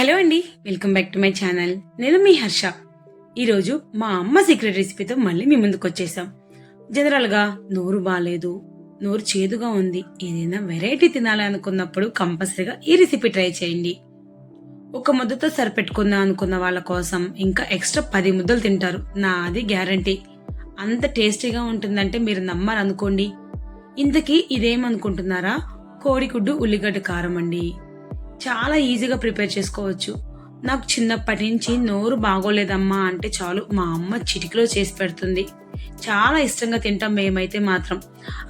Hello అండి welcome back to my channel. నేను మీ హర్ష. ఈరోజు మా అమ్మ సీక్రెట్ రెసిపీతో మళ్ళీ మీ ముందుకు వచ్చేసాం. జనరల్గా నోరు బాగాలేదు నోరు చేదుగా ఉంది. ఏదైనా వెరైటీ తినాలి అనుకున్నప్పుడు కంపల్సరీగా ఈ రెసిపీ ట్రై చేయండి. ఒక ముద్దతో సరిపెట్టుకుందాం అనుకున్న వాళ్ళ కోసం ఇంకా ఎక్స్ట్రా పది ముద్దలు తింటారు. నా అది గ్యారంటీ అంత టేస్టీగా ఉంటుందంటే మీరు నమ్మరు అనుకోండి ఇంతకీ ఇదేమనుకుంటున్నారా? కోడిగుడ్డు ఉల్లిగడ్డ కారం అండి. చాలా ఈజీగా ప్రిపేర్ చేసుకోవచ్చు. నాకు చిన్నప్పటి నుంచి నోరు బాగోలేదమ్మా అంటే చాలు మా అమ్మ చిటికలో చేసి పెడుతుంది. చాలా ఇష్టంగా తింటాం మేమైతే మాత్రం.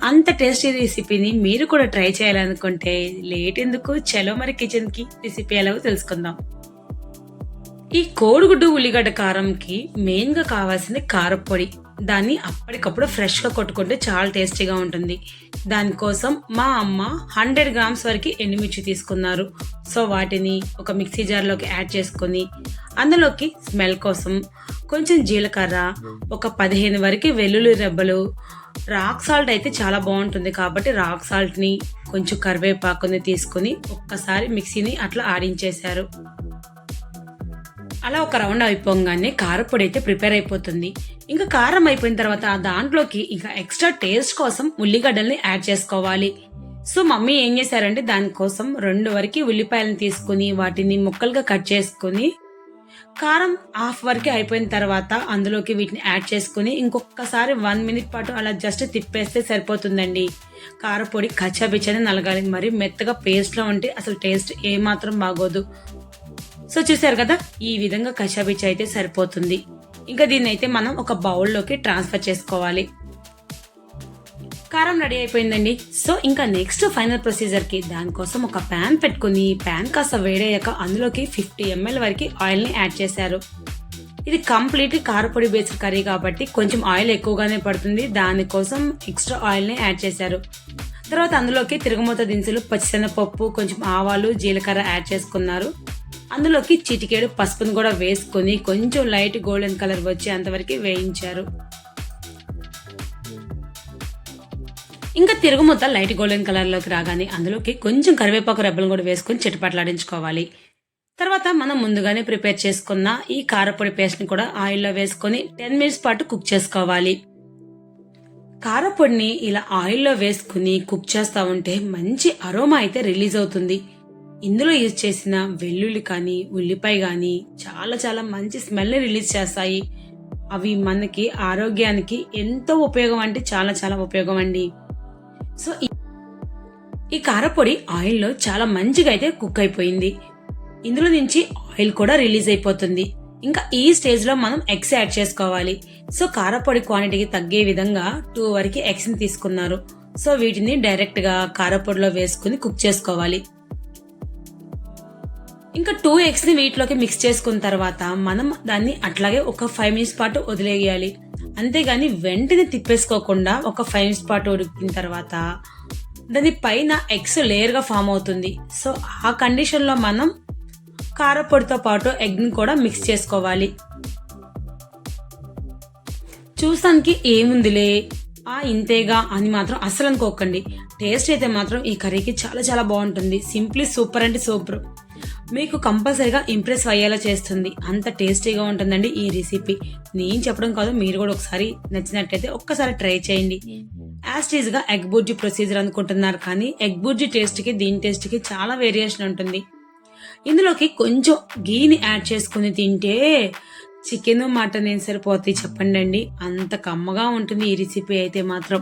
అంత టేస్టీ రెసిపీని మీరు కూడా ట్రై చేయాలనుకుంటే లేట్ ఎందుకు? చలో మరి కిచెన్కి రెసిపీ ఎలాగో తెలుసుకుందాం. ఈ కోడిగుడ్డు ఉల్లిగడ్డ కారంకి మెయిన్గా కావాల్సింది కారపొడి దాన్ని అప్పటికప్పుడు ఫ్రెష్గా కొట్టుకుంటే చాలా టేస్టీగా ఉంటుంది. దానికోసం మా అమ్మ హండ్రెడ్ గ్రామ్స్ వరకు ఎండుమిర్చి తీసుకున్నారు. సో వాటిని ఒక మిక్సీ జార్లోకి యాడ్ చేసుకొని అందులోకి స్మెల్ కోసం కొంచెం జీలకర్ర ఒక పదిహేను వరకు వెల్లుల్లి రెబ్బలు రాక్ సాల్ట్ అయితే చాలా బాగుంటుంది కాబట్టి రాక్ సాల్ట్ని కొంచెం కరివేపాకుని తీసుకొని ఒక్కసారి మిక్సీని అట్లా ఆడించేశారు. అలా ఒక రౌండ్ అయిపోగానే కారపొడి అయితే ప్రిపేర్ అయిపోతుంది. ఇంకా కారం అయిపోయిన తర్వాత దాంట్లోకి ఇంకా ఎక్స్ట్రా టేస్ట్ కోసం ఉల్లిగడ్డల్ని యాడ్ చేసుకోవాలి. సో మమ్మీ ఏం చేశారంటే దానికోసం రెండు వరకు ఉల్లిపాయలను తీసుకుని వాటిని ముక్కలుగా కట్ చేసుకుని కారం హాఫ్ వరకు అయిపోయిన తర్వాత అందులోకి వీటిని యాడ్ చేసుకుని ఇంకొకసారి వన్ మినిట్ పాటు అలా జస్ట్ తిప్పేస్తే సరిపోతుందండి. కారపొడి కచ్చాబిచ్చని నలగాలి. మరి మెత్తగా పేస్ట్లో ఉంటే అసలు టేస్ట్ ఏమాత్రం బాగోదు. సో చూసారు కదా ఈ విధంగా కషాబిచ్చ అయితే సరిపోతుంది. ఇంకా దీన్ని అయితే మనం ఒక బౌల్లోకి ట్రాన్స్ఫర్ చేసుకోవాలి. కారం రెడీ అయిపోయిందండి. సో ఇంకా నెక్స్ట్ ఫైనల్ ప్రొసీజర్కి దానికోసం ఒక ప్యాన్ పెట్టుకుని ప్యాన్ కాస్త వేడయ్యాక అందులోకి ఫిఫ్టీ ఎంఎల్ వరకు ఆయిల్ని యాడ్ చేశారు. ఇది కంప్లీట్ కారపొడి బేస్డ్ కర్రీ కాబట్టి కొంచెం ఆయిల్ ఎక్కువగానే పడుతుంది. దానికోసం ఎక్స్ట్రా ఆయిల్ని యాడ్ చేశారు. తర్వాత అందులోకి తిరుగుమూత దినుసులు పచ్చిశనగపప్పు కొంచెం ఆవాలు జీలకర్ర యాడ్ చేసుకున్నారు. అందులోకి చిటికేడు పసుపును కూడా వేసుకొని కొంచెం లైట్ గోల్డెన్ కలర్ వచ్చే అంతవరకు వేయించారు. ఇంకా తిరుగుముద్ద లైట్ గోల్డెన్ కలర్లోకి రాగానే అందులోకి కొంచెం కరివేపాకు రెబ్బలు కూడా వేసుకొని చిటపట్లాడించుకోవాలి. తర్వాత మనం ముందుగానే ప్రిపేర్ చేసుకున్న ఈ కారపొడి పేస్ట్ని కూడా ఆయిల్లో వేసుకొని టెన్ మినిట్స్ పాటు కుక్ చేసుకోవాలి. కారపొడిని ఇలా ఆయిల్లో వేసుకుని కుక్ చేస్తూ ఉంటే మంచి అరోమా అయితే రిలీజ్ అవుతుంది. ఇందులో యూజ్ చేసిన వెల్లుల్లి కానీ ఉల్లిపాయ కానీ చాలా చాలా మంచి స్మెల్ని రిలీజ్ చేస్తాయి. అవి మనకి ఆరోగ్యానికి ఎంతో ఉపయోగం అంటే చాలా చాలా ఉపయోగం అండి. సో ఈ- కారపొడి ఆయిల్లో చాలా మంచిగా అయితే కుక్ అయిపోయింది. ఇందులో నుంచి ఆయిల్ కూడా రిలీజ్ అయిపోతుంది. ఇంకా ఈ స్టేజ్లో మనం ఎగ్స్ యాడ్ చేసుకోవాలి. సో కారపొడి క్వాంటిటీకి తగ్గే విధంగా టూ వరకు ఎగ్స్ని తీసుకున్నారు. సో వీటిని డైరెక్ట్గా కారపొడిలో వేసుకుని కుక్ చేసుకోవాలి. ఇంకా టూ ఎగ్స్ని వీటిలోకి మిక్స్ చేసుకున్న తర్వాత మనం దాన్ని అట్లాగే ఒక ఫైవ్ మినిట్స్ పాటు వదిలేయాలి. అంతేగాని వెంటనే తిప్పేసుకోకుండా ఒక ఫైవ్ మినిట్స్ పాటు ఉడికిన తర్వాత దాని పైన ఎగ్స్ లేయర్గా ఫామ్ అవుతుంది. సో ఆ కండిషన్లో మనం కారపొడితో పాటు ఎగ్ని కూడా మిక్స్ చేసుకోవాలి. చూసానికి ఏముందిలే? ఆ ఇంతేగా అని మాత్రం అస్సలు అనుకోకండి. టేస్ట్ అయితే మాత్రం ఈ కర్రీకి చాలా చాలా బాగుంటుంది. సింప్లీ సూపర్ అంటే సూపర్. మీకు కంపల్సరీగా ఇంప్రెస్ అయ్యేలా చేస్తుంది. అంత టేస్టీగా ఉంటుందండి ఈ రెసిపీ. నేను చెప్పడం కాదు మీరు కూడా ఒకసారి నచ్చినట్టయితే ఒక్కసారి ట్రై చేయండి. యాస్టీజ్గా ఎగ్ బుర్జీ ప్రొసీజర్ అనుకుంటున్నారు కానీ ఎగ్ బుర్జీ టేస్ట్కి దీని టేస్ట్కి చాలా వేరియేషన్ ఉంటుంది. ఇందులోకి కొంచెం గీని యాడ్ చేసుకుని తింటే చికెన్ మటన్ ఏం సరిపోతాయి చెప్పండి అండి అంత కమ్మగా ఉంటుంది ఈ రెసిపీ అయితే మాత్రం.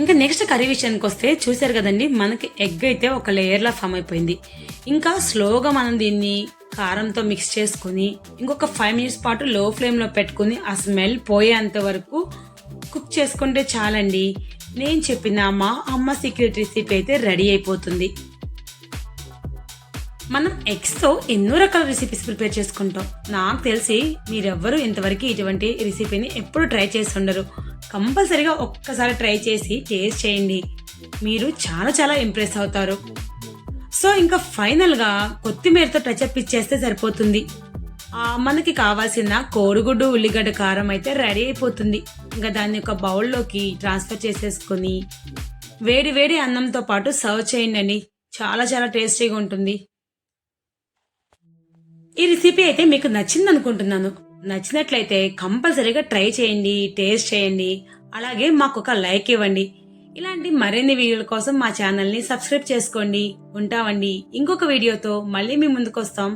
ఇంకా నెక్స్ట్ కర్రీ విషయానికి వస్తే చూసారు కదండి మనకి ఎగ్ అయితే ఒక లేయర్లా ఫామ్ అయిపోయింది. ఇంకా స్లోగా మనం దీన్ని కారంతో మిక్స్ చేసుకుని ఇంకొక ఫైవ్ మినిట్స్ పాటు లో ఫ్లేమ్లో పెట్టుకుని ఆ స్మెల్ పోయేంత వరకు కుక్ చేసుకుంటే చాలండి. నేను చెప్పిన మా అమ్మ సీక్రెట్ రెసిపీ అయితే రెడీ అయిపోతుంది. మనం ఎగ్స్తో ఎన్నో రకాల రెసిపీస్ ప్రిపేర్ చేసుకుంటాం. నాకు తెలిసి మీరెవ్వరూ ఇంతవరకు ఇటువంటి రెసిపీని ఎప్పుడు ట్రై చేసి ఉండరు. కంపల్సరీగా ఒక్కసారి ట్రై చేసి టేస్ట్ చేయండి. మీరు చాలా చాలా ఇంప్రెస్ అవుతారు. సో ఇంకా ఫైనల్గా కొత్తిమీరతో టచ్అప్ ఇచ్చేస్తే సరిపోతుంది. మనకి కావాల్సిన కోడిగుడ్డు ఉల్లిగడ్డ కారం అయితే రెడీ అయిపోతుంది. ఇంకా దాన్ని ఒక బౌల్లోకి ట్రాన్స్ఫర్ చేసేసుకొని వేడి వేడి అన్నంతో పాటు సర్వ్ చేయండి చాలా చాలా టేస్టీగా ఉంటుంది. ఈ రెసిపీ అయితే మీకు నచ్చింది అనుకుంటున్నాను నచ్చినట్లయితే కంపల్సరీగా ట్రై చేయండి టేస్ట్ చేయండి. అలాగే మాకు ఒక లైక్ ఇవ్వండి. ఇలాంటి మరిన్ని వీడియోల కోసం మా ఛానల్ని సబ్స్క్రైబ్ చేసుకోండి. ఉంటామండి. ఇంకొక వీడియోతో మళ్ళీ మీ ముందుకు వస్తాం